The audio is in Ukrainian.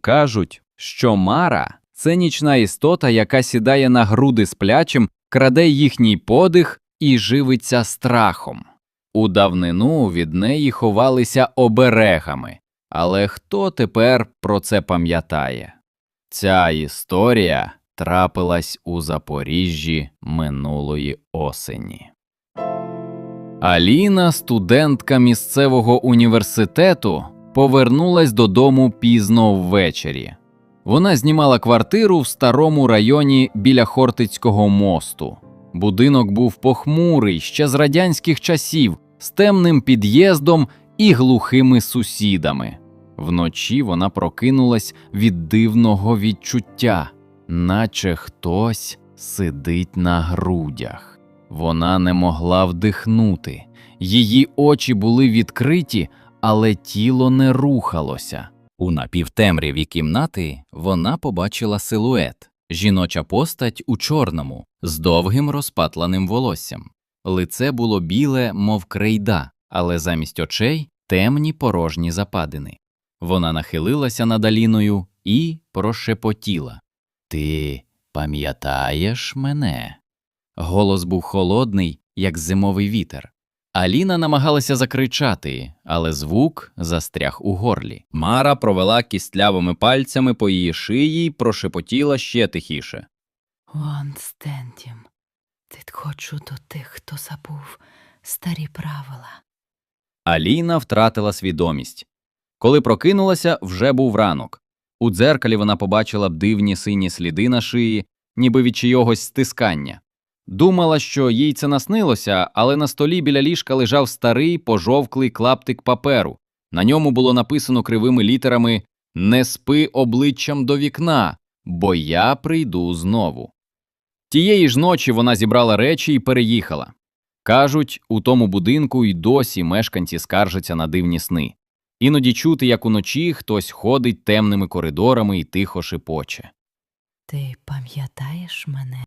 Кажуть, що Мара це нічна істота, яка сідає на груди сплячим, краде їхній подих і живиться страхом. У давнину від неї ховалися оберегами, але хто тепер про це пам'ятає? Ця історія трапилась у Запоріжжі минулої осені. Аліна, студентка місцевого університету, повернулась додому пізно ввечері. Вона знімала квартиру в старому районі біля Хортицького мосту. Будинок був похмурий ще з радянських часів, з темним під'їздом і глухими сусідами. Вночі вона прокинулась від дивного відчуття, наче хтось сидить на грудях. Вона не могла вдихнути. Її очі були відкриті, але тіло не рухалося. У напівтемряві кімнати вона побачила силует жіноча постать у чорному, з довгим розпатланим волоссям. Лице було біле, мов крейда, але замість очей темні порожні западини. Вона нахилилася над Аліною і прошепотіла Ти пам'ятаєш мене? Голос був холодний, як зимовий вітер. Аліна намагалася закричати, але звук застряг у горлі. Мара провела кістлявими пальцями по її шиї й прошепотіла ще тихіше. Константім, підходжу до тих, хто забув старі правила. Аліна втратила свідомість. Коли прокинулася, вже був ранок. У дзеркалі вона побачила б дивні сині сліди на шиї, ніби від чийогось стискання. Думала, що їй це наснилося, але на столі біля ліжка лежав старий пожовклий клаптик паперу. На ньому було написано кривими літерами Не спи обличчям до вікна, бо я прийду знову. Тієї ж ночі вона зібрала речі і переїхала. Кажуть, у тому будинку й досі мешканці скаржаться на дивні сни. Іноді чути, як уночі хтось ходить темними коридорами і тихо шепоче. Ти пам'ятаєш мене?